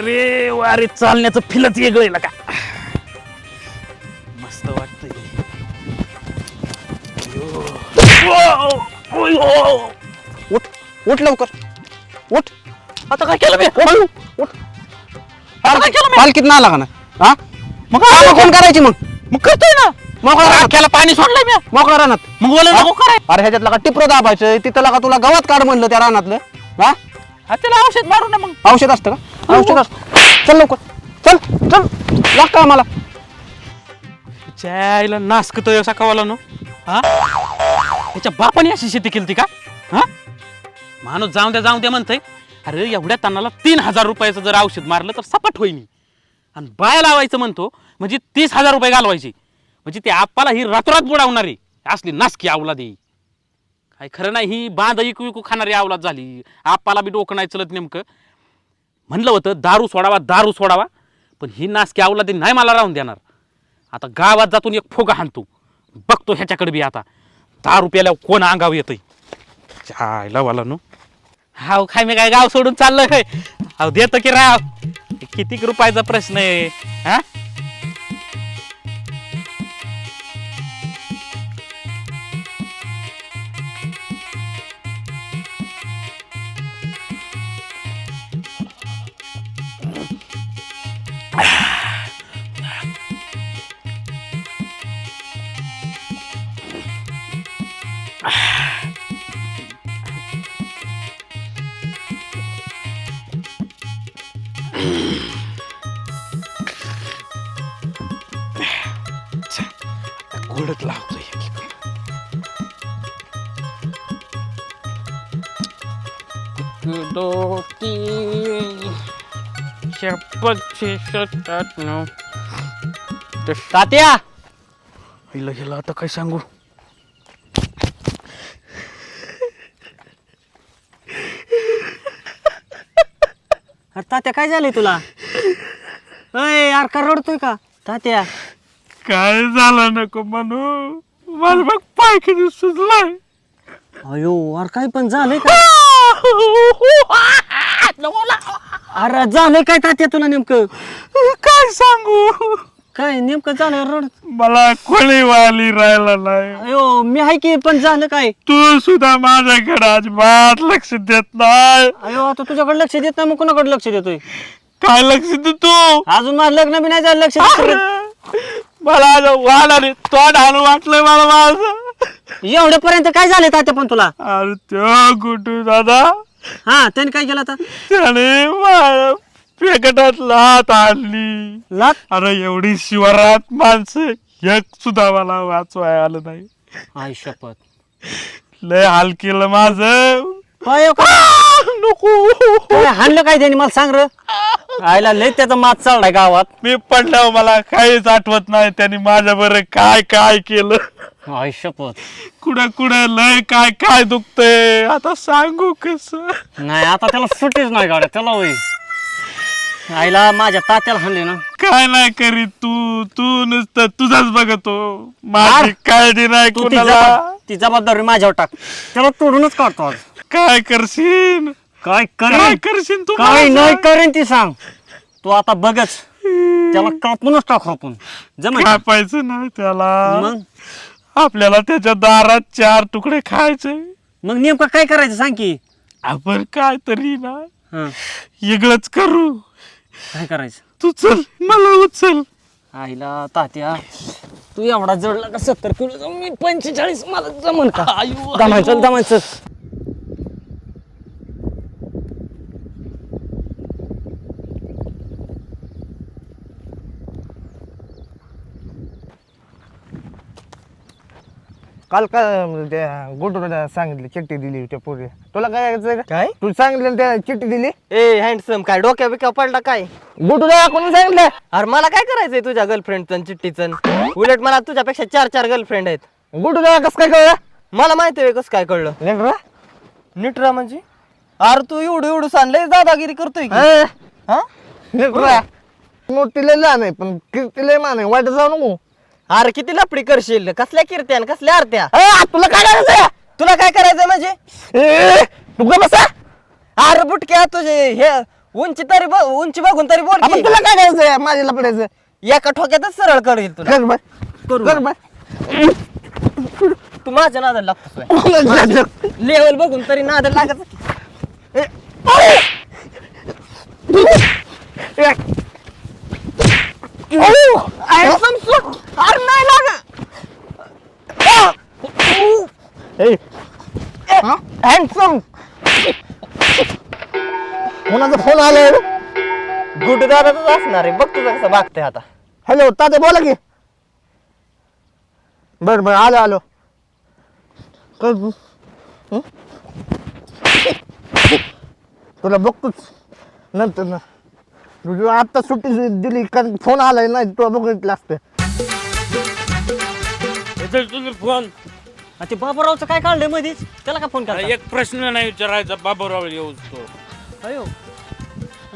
अरे अरे चालण्याचं फिलच वेगळं का? मस्त वाटतंय. उठ उठ लवकर. उठ. आता काय केलं मी? हळू, उठ. पालखीत ना लागा ना हा? मग कामं कोण करायची मग. मग करतोय ना. मोकळा रानात त्याला पाणी सोडलंय मी. मोकळा रानात मग बोला नको अरे ह्याच्यातला का टिपरं दाबायचं? तिथं लागा तुला गवत काढ म्हणलं त्या रानातलं. हा? हा त्याला औषध मारू ना मग. औषध असतं का? औषध असतं. चल लवकर. चल चल. लाग का आम्हाला? चायला नासकतोय सकावाला नो. हा? त्याच्या बापाने अशी शेती केली का? हा? माणूस जाऊन द्या जाऊन द्या म्हणतंय. अरे एवढ्या तानाला तीन हजार रुपयाचं जर औषध मारलं तर सपाट होईनी आणि बाया लावायचं म्हणतो म्हणजे तीस हजार रुपये घालवायचे. म्हणजे ते आप्पाला ही रातोरात बुडावणारी. असली नासकी आवला दे काय खरं नाही ही बांध इकू इकू खाणारी आवलाद झाली. आप्पाला बी डोकं नाही चलत नेमकं. म्हणलं होतं दारू सोडावा दारू सोडावा पण ही नासकी आवलादी नाही मला राहून देणार. आता गावात जातून एक फोगा हाणतो. बघतो ह्याच्याकडे बी आता. दारू रुपयाला कोण अंगाव येतंय? चायला वाला नो हाव काय मी काय गाव सोडून चाललं काय अहो देतो की राव. किती रुपयाचा प्रश्न आहे हा? शपथशे सत्त्याण्णव तात्या! हिला हिला आता काय सांगू? अरे तात्या काय झालंय तुला? अय यार का रडतोय का? तात्या. काय झालं नको म्हणू? मला बघ पाय किती सुजलाय. अयो अरे काय पण झालंय का? अरे झालंय काय तात्या तुला नेमकं? काय सांगू? काय नेमकं झालं रड? मला कोणी वाली राहिला नाही. अयो मी आहे की पण झालं काय? तू सुद्धा माझ्याकडे अजिबात लक्ष देत नाही. अयो आता तुझ्याकडे लक्ष देत नाही मग कोणाकडे लक्ष देतोय? काय लक्ष देतो अजून माझं लग्न बी नाही झालं लक्ष देत नाही. मला आज वाढाले तोंड हाणू वाटलं मला माझं. एवढ्यापर्यंत काय झालं तात्या पण तुला? अरे त्यो गुड्डू दादा हा त्याने काय केलं आता? त्याने माझ्या पेकटात लात आणली. लाग अरे एवढी शिवरात माणसं एक सुद्धा मला वाचवाय आलं नाही. आई शपथ. लय हाल केलं माझं. का? नको. हाणलं काय त्याने? मला सांग र. लय त्याचा मात चाललाय गावात. मी पडल्यावर मला काहीच आठवत नाही त्यांनी माझ्या बरं काय काय केलं. शपथ कुठं कुठं लय काय काय दुखतंय? आता सांगू कस? नाही आता त्याला सुटीच नाही गाड्या त्याला होई आईला माझ्या तात्याला हाणले ना. काय नाही करीत तू तू नुसतं तुझाच बघतो. माझी काळजी नाही तू ती कुणाला. जबाब- ती जबाबदारी माझ्यावर टाक. त्याला तोडूनच काढतो आज. काय करशील? काय काय करेन करशील तू काय नाही? करेन ती सांग. तू आता बघच. त्याला कापूनच टाकू आपण. जमा कापायचं नाही त्याला. मग? आपल्याला त्याच्या दारात चार तुकडे खायचे. मग नेमकं काय करायचं सांग की? आपण काय तरी ना हं, वेगळंच करू. काय करायचं? तू चल मला उचल. आईला तात्या तू एवढा जडला का सत्तर किलो मी पंचेचाळीस मला जमन का? दमायचं दमायचं काल का त्या गोटूला सांगितलं चिठ्ठी दिली त्या पोरी. तुला काय करायचं काय? तू सांगितलं त्या चिठ्ठी दिली? ए हँडसम काय डोक्या बिक्या पडला काय? गोटूला कोणी सांगितलं? अरे मला काय करायचंय तुझ्या गर्लफ्रेंडचं चिठ्ठीचं? उलट मला तुझ्यापेक्षा चार चार गर्लफ्रेंड आहेत. गोटूला कसं काय कळलं? मला माहिती आहे कसं काय कळलं. लेकरं? नीटरा म्हणजे? अरे तू एवढं एवढं सांगलंय दादागिरी करतोय की? हा? लेकरं. मोठी लय लहान आहे पण कीर्ती लय मान आहे वाईट जाऊ नको. अरे किती लपडी करशील? कसल्या कीर्त्या आणि कसल्या आरत्या? ए, तुला काय करायचं तुला काय करायचं म्हणजे? ए, तू का बसा. अरे बुटक्या तुझे हे उंची तरी बघ उंची बघून तरी बोल आपण की. तुला काय करायचंय? माझ्या लपडायचं. एका ठोक्यातच सरळ करेल तुला. कर तू माझ्या नादाला लागतोय. लेवल बघून तरी नादाला लागत अरे नाही लागत हँडसम कोणाचा फोन आलाय गुड दादाच असणार आहे. बघ तुझं कसं वागतंय आता. हॅलो ताते बोला की. बर बर आलो आलो. कर तू. हं? तुला बघतोच. नंतर ना. तुझी आत्ता सुट्टी दिली कारण फोन आलाय नाही तुला बघितलं असतं. तुझा फोन ते बाबूरावचं काय काढलंय मध्येच त्याला का फोन करा एक प्रश्न नाही विचारायचा बाबूराव येऊ तो. अयो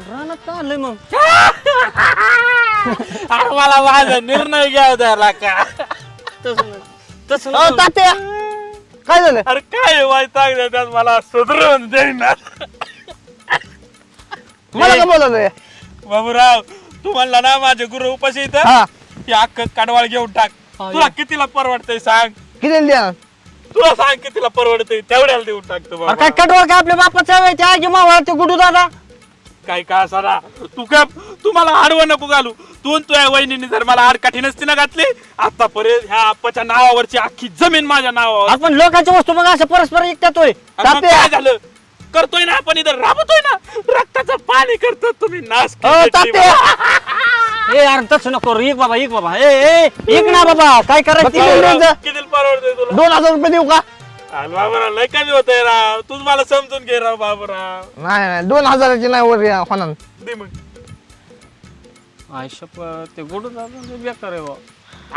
रानात का आलंय मग? अरे मला माझा निर्णय घ्यावा द्यायला का? तसं तसं अहो, नको. तात्या! काय झालं? अरे काय वाईट त्यात मला सुधरवून देईना मला का बोलवलंय? बाबूराव तू म्हणला ना माझे गुरु उपाशी इथं हा अख्ख कडवाळ घेऊन टाक. तुला. कितीला परवडतंय सांग? किती द्या? तुला सांग कितीला परवडतंय? तेवढ्याला देऊन टाकतो अरे बाबा काय कटवळ काय आपल्या बापाचा वेळ ते आजी मावळ ते गुडू दादा? काय का ना तू काय तू मला आडवं नको घालू. तू आणि तुझ्या वहिनीने जर मला आडकाठी नसती ना घातली आतापर्यंत ह्या आप्पाच्या नावावरची अख्खी जमीन माझ्या नावावर. आपण लोकांची वस्तू मग असं परस्पर ऐकतोय आणि मग काय झालं? करतोय ना आपण इथं राबतोय ना. रक्ताचं पाणी करतो तुम्ही नाश तात्या. ए अरे तसं नको एक बाबा एक बाबा. ए ए एक ना बाबा. काय करायचं. द्यायचं? किती परवडतंय तुला? दोन हजार रुपये देऊ का? अरे बाबूराव लय कमी होतंय राव. तूच मला समजून घे राव बाबूराव. नाही नाही दोन हजाराची नाही वर या होणार. दे मग. आयशप ते गुडू दादा बेकार आहे बा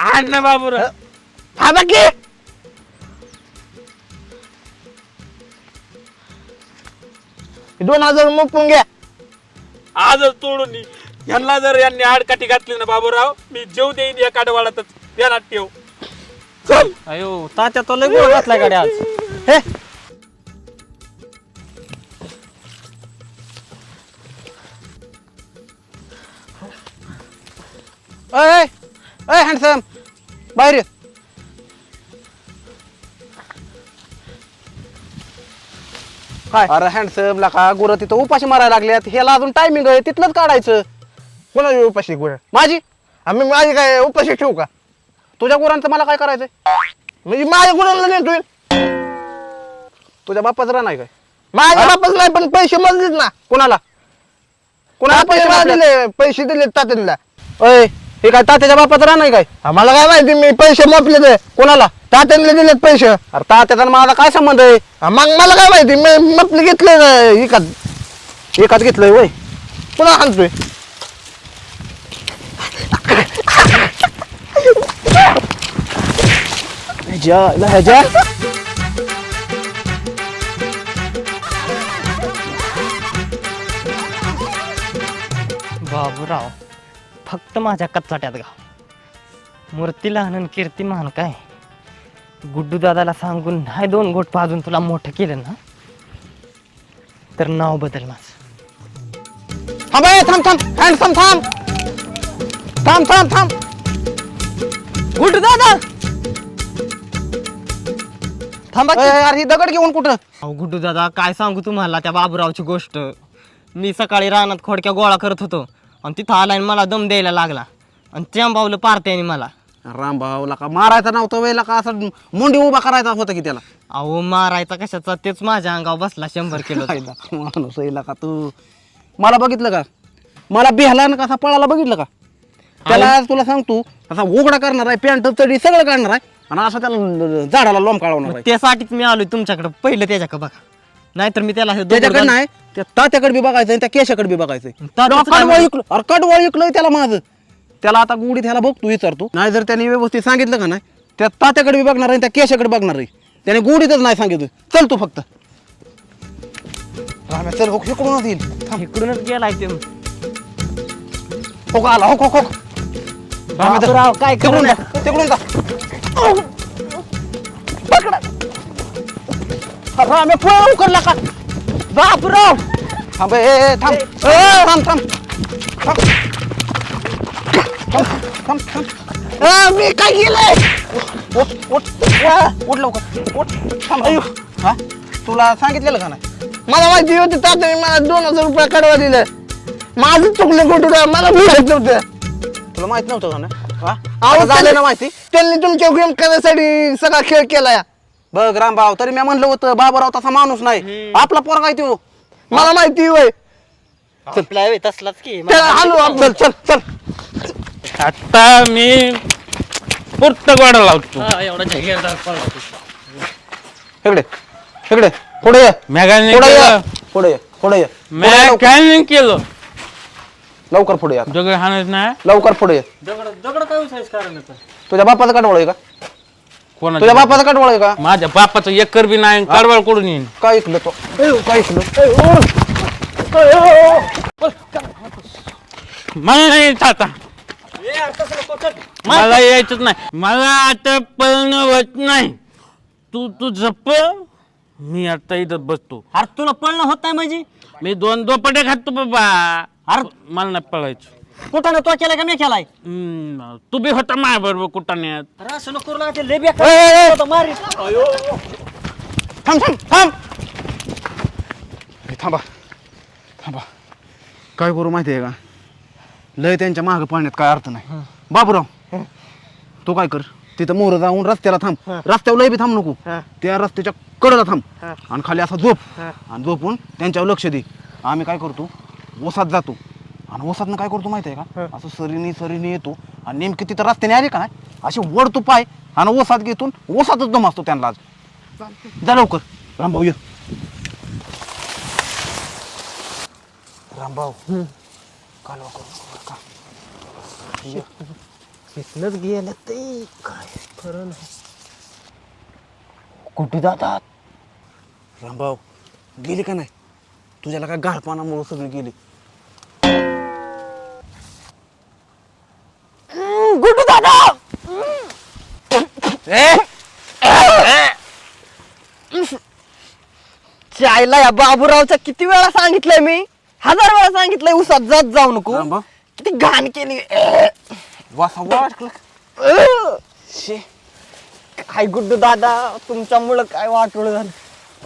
आण ना बाबूराव. हा बाकी दोन हजार मुकून घ्या आजच तोडून नी. ह्यांना जर यांनी आडकाठी घातली ना बाबूराव मी जेव देईन या काडवाळातच. ध्यानात ठेव चल. अयो तात्या तो लय गोळ घातलाय गाडी आज. हे. अय अय हँडसम बाहेर ये. काय? अरे हँडसम लका गुरं तिथं उपाशी मारायला लागल्यात. ह्याला अजून टायमिंग आहे तिथलंच काढायचं. कोणाची उपाशी गुण माझी? आम्ही माझी काय उपाशी ठेवू का? तुझ्या गुरांचं मला काय करायचंय? म्हणजे माझ्या गुणाला नेतोय तुझ्या बापाचं रान आहे काय? माझ्या बापाच नाही पण पैसे मजलीत ना. कोणाला? कोणाला पैसे पैसे मला मापल्यात? दिले? पैसे दिले तात्यांना अय हे काय तात्याच्या बापाचं आहे काय? आम्हाला काय माहिती मी पैसे मोपले ते कोणाला? तात्यांना दिलेत पैसे. अरे तात्याचा आणि माझा काय संबंध आहे? हा, मग मला काय माहिती मी मपले घेतले एकात. एकाच घेतलंय वय. पुन्हा आणतोय ह्याच्या ह्याच्या बाबूराव फक्त माझ्या कचाट्यात गाव मूर्ती लहान कीर्ती महान काय? गुड्डू दादाला सांगून नाही दोन गोट पाजून तुला मोठं केलं ना? तर नाव बदल माझं. थांब थांब थांब थांब. थांब थांब थांब. थांबा अरे ही दगड घेऊन कुठं? अहो गुड्डू दादा काय सांगू तुम्हाला त्या बाबूरावची गोष्ट? मी सकाळी रानात खोडक्या गोळा करत होतो आणि तिथं आला आणि मला दम द्यायला लागला. आणि चेंबावलं पारत्याने मला. रामभाऊला का मारायचा नव्हता वेळेला का असं मुंडी उभा करायचा होता की त्याला? अहो मारायचा कशाचा? तेच माझ्या अंगावर बसला शंभर किलो फायदा माणूस येईल का तू? मला बघितलं का? मला बिहला ना कसा पळाला बघितलं का? त्याला आज तुला सांगतो असा उघडा करणार आहे पॅन्ट तडी सगळं काढणार आहे. आणि असं त्याला झाडाला लोंब काढवणार आहे त्यासाठीच मी आलोय तुमच्याकडे पहिलं त्याच्याकडे बघा. नाहीतर मी त्याला हे त्याच्याकडे नाही त्या तात्याकडे बी बघायचं आणि त्या केशाकडे बी बघायचं तात्याचं काय कडवळ? इकलं अरे कडवळ इकलंय त्याला माझं. त्याला आता गुढी त्याला बघतो विचारतो. नाही जर त्याने व्यवस्थित सांगितलं का नाही? त्या तात्याकडे बी बघणार आहे त्या केशाकडे बघणार आहे. त्याने गुढीतच नाही सांगितलं. चल तू फक्त. राम्या, चल हो इकडूनच येईल. इकडूनच गेलाय ते. हो का आला. हो हो हो. काय तिकडून करू जा तिकडून जा. राम्या पळ उकरला का बापराव. थांब ए, थांब. ए, थांब थांब. थांब. थांब मी काय केलंय? उठ उठ उठ. उठ लवकर. उठ. थांब. हा? तुला सांगितलेलं का नाही? मला माहिती होती तात्याने मला दोन हजार रुपये कडवा दिलं. माझं चुकलं कुठं मला मिळत नव्हतं. तुला माहीत नव्हतं का ना हा? अहो, आता झालं ना माहिती? त्यांनी तुमच्या गेम करण्यासाठी सगळा खेळ केलाय. बघ रामभाऊ तरी मी म्हणलं होतं बाबूराव तसा माणूस नाही. आपला पोरगा तो. मला माहिती होय आपला आहे तसलाच की. त्याला हालू आपण चल चल आता मी पुरत गोडा लावतो. हा, एवढा जागीरदार पळतो. इकडे इकडे पुढे ये. पुढे ये. पुढे ये पुढे ये. पुढे मॅ काय नाही केलं. लवकर पुढे ये. आता. दगड हाणत नाही. लवकर पुढे ये. दगड दगड काय उसायच कारण येतं तुझ्या बापाचं काटवळ आहे का? कोणाच्या तुझ्या बापाचं काटवळ आहे का? माझ्या बापाचं एकर बी नाही कडवळकडून येईन? काय ऐकलं तो? काय ऐकलं? मला नाही येत आता. मला यायचंच नाही. मला आता पळणं होत नाही. तू तू झप. मी आता इथं बसतो. अरे तुला पळणं होत नाही म्हणजे? मी दोन दोपटे खातो बाबा. अरे मला नाही पळायचं. कुठं तो केलाय का मी केलाय? हम्म, तू बी होता माझ्या बरोबर कुठाण्यात अरे असं नको करू ना, ते लय बेकार होतं, मारी. थांब थांब थांब. ए, थांबा. थांबा. काय करू माहिती आहे का? लय त्यांच्या मागं पाण्यात काय अर्थ नाही. बाबूराव तू काय कर? तिथं मोर जाऊन रस्त्याला थांब. रस्त्यावर लय बी थांब नको. त्या रस्त्याच्या कडेला थांब. आणि खाली असा झोप. आणि झोपून त्यांच्यावर लक्ष दे. आम्ही काय करतो? ओसात जातो. आणि ओसातनं काय करतो माहिती आहे का? असं सरीनी सरीनी येतो. आणि नेमकी तिथं रस्त्याने आली का नाही? अशी वडतो पाय आणि ओसात घेतून ओसातच दम असतो त्यांना आज. जा लवकर. रामभाऊ ये. रामभाऊ. का इथनच गेलं ते काय? खरं नाही. कुठे जातात? रामभाऊ गेली का नाही? तुझ्याला काय गाळपानामुळे सगळी गेली. चायला या बाबूरावचा किती वेळा सांगितलंय मी? हजार वेळा सांगितलंय उसात जात जाऊ नको. किती घाण केली. वासा वाटलं शे. काय गुड्डू दादा तुमच्यामुळं काय वाटोळ झालं?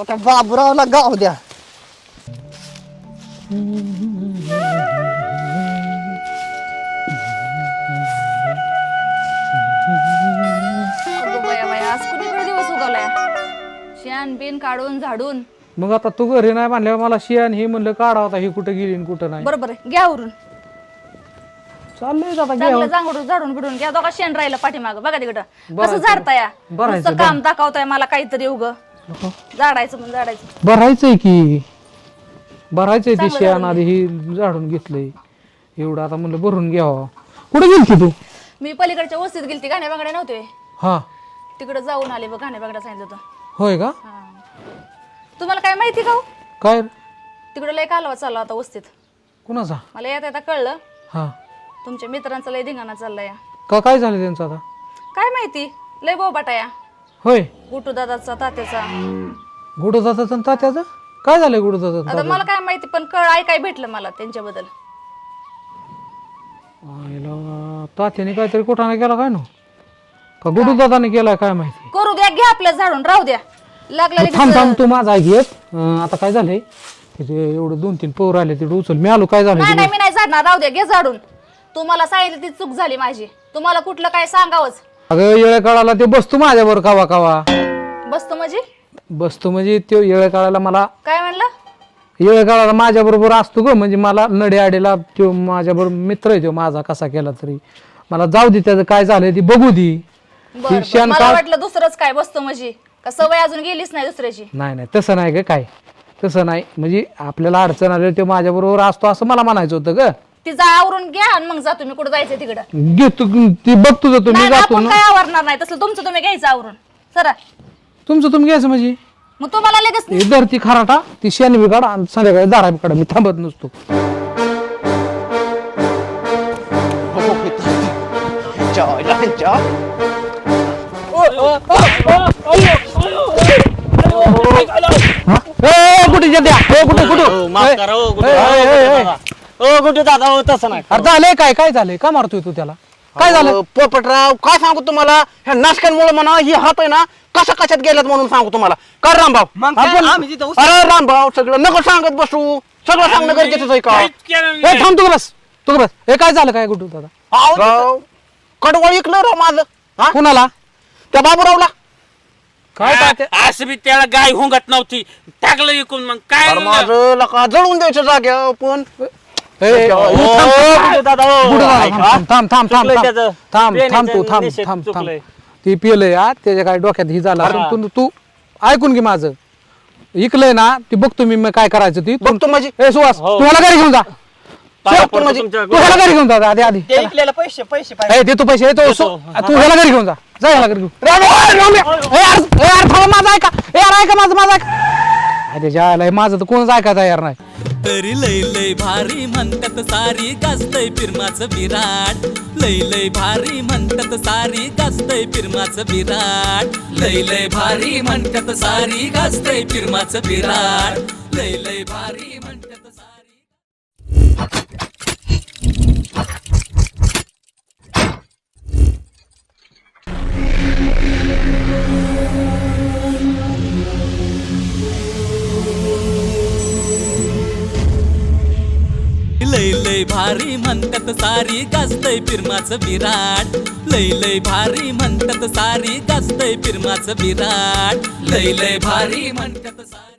आता बाबूरावला गाव द्या. शेण बिन काढून झाडून. मग आता तू घरी नाही म्हणल्यावर मला शियान हे म्हणलं काढा होता हे कुठं गेली आणि कुठं नाही. बरोबर आहे. घ्या उरून. चाललंय आता चांगलं झाडून बिडून घ्या. दोघा शेण राहिलं पाठीमाग. बघा तिकडं. कसं बरायचं, झाडताय? बरायचं, नुसतं काम दाखवताय मला काहीतरी उग. झाडायचं म्हणून झाडायचं. भरायचंय की. भरायचंय ते शियान झाडून आधी ही झाडून घेतलंय. एवढं आता म्हणलं भरून घ्यावं. कुठे गेलती तू? मी पलीकडच्या वस्तीत गेलती गाण्या बांगड्या नव्हते. हा. तिकडे जाऊन आले बघ गाण्या बांगड्या सांगितलं होतं. होय का. तुम्हाला काय माहिती का हो? काय? तिकडे लय कालवा चालला होता वस्तीत. कुणाचा? मला येता येता कळलं. हा. तुमच्या मित्रांचा लय धिंगाणा चाललाय. का काय झालं त्यांचं आता? काय माहिती? लय बोबाटा या होय. गुटू दादाचा तात्याचा. गुडदाचं आणि तात्याचं? काय झालंय गुडदाचं आता मला काय माहिती पण कळ ऐकाय भेटलं मला त्यांच्याबद्दल? तात्याने काहीतरी कुठाने केला काय नो? का गुडदादाने केलाय काय माहिती? करू द्या घ्या आपलं झाडून राहू द्या. लागलं लगेच- थांब थांब तू माझा. अं, आता काय झालंय? तिथे एवढं दोन तीन पोर आले तिथे उचल मी आलो काय झालं नाही नाही मी नाही झाडणार राहू द्या घे झाडून. तुम्हाला सांगितलं ती चूक झाली माझी. तुम्हाला कुठलं काय सांगावंच. अगं येळे काळाला ते बसतो माझ्यावर कावा कावा. बसतो म्हणजे? बसतो म्हणजे तो येळे काळाला मला काय म्हणलं? येळे काळाला माझ्या बरोबर असतो ग. म्हणजे मला नडे आडेला तो माझ्या बरोबर मित्र आहे तो माझा कसा केला तरी. मला जाऊ दे त्याचं काय झालंय ती बघू दे. बरं, बरं मला काढ- वाटलं दुसरंच काय बसतो म्हणजे का सवय अजून गेलीच नाही दुसऱ्याची नाही नाही तसं नाही ग काय तसं नाही म्हणजे आपल्याला अडचण आली तो माझ्या बरोबर असतो असं मला म्हणायचं होतं ग ती जा आवरून घ्या आणि मग जा तुम्ही कुठं जायचं तिकडं घेतो ती बघ तुझं तुम्ही नाही ना, जातो आपण ना काय आवरणार नाही तसलं तुमचं तुम्ही घ्यायचं आवरून सरा तुमचं तुम्ही घ्यायचं म्हणजे मग तुम्हाला लगेच हे धर ती खराटा ती शेण बी काढा आणि संध्याकाळी दारा बी काढा मी थांबत नसतो द्या ए, कुठे कुठे हो, माफ करा हो, गुड्डू ए, ए, ए, ए. दादा. हो गुड्डू दादा हो तसं नाही अरे झालंय काय काय झालंय का मारतोय तू त्याला काय झालं अहो, पोपटराव काय सांगू तुम्हाला ह्या नाशकांमुळे म्हणा ही हात आहे ना कशा कशात गेल्यात म्हणून सांगू तुम्हाला कर रामभाऊ मग काय, आपण- आम्ही तिथं उस- अरे रामभाऊ सगळं नको सांगत बसू सगळं सांगणं गरजेचं आहे का काहीच केलं ए थांब तू बस तू बस हे काय झालं काय गुड्डू दादा राव कडवळ ऐकलं राव माझं हा कुणाला त्या बाबूरावला काय? असं बी त्याला गाय हुंगत नव्हती टाकलं इकून मग काय अरे माझं लका जळून द्यायचं जाग्या पण हो, दादा हो. ऐका. थांब, थांब थांब थांब चुकलंय थांब त्याचं. थांब थांब तू थांब निषेध थांब थांब चुकलंय. ती पिलंय या त्याच्या काय डोक्यात ही झालं असेल. तू तू ऐकून घे माझं इकलंय ना ती बघतो मी मग काय करायचं ती तू- बघतो माझी ए सुहास हो. तू ह्याला घरी घेऊन जा पडतो. तुमच्या तू ह्याला घरी घेऊन जा आधी आधी. ते पैसे पैसे पाहिजे. ए दे तू पैसे ए, तो सु- तू ह्याला घरी घेऊन जा. जा ह्याला घरी घेऊन. राम- ए, राम- ए, यार ए, यार थांबा माझं ऐका. ए, यार ऐका माझं माझं ऐका. अरे जायला माझं तर कोणच ऐका तयार नाही. तरी लय लय भारी म्हणतात सारी गाजतय फिरमाचं विराट लय लय भारी म्हणतात सारी गाजतय फिरमाचं विराट लय लय भारी म्हणतात सारी गाजतय फिरमाचं विराट लय लय भारी लय भारी म्हणतात सारी गाजतय फिरमाचं विराट लय लय भारी म्हणतात सारी गाजतय फिरमाचं विराट लय लय भारी म्हणतात सारी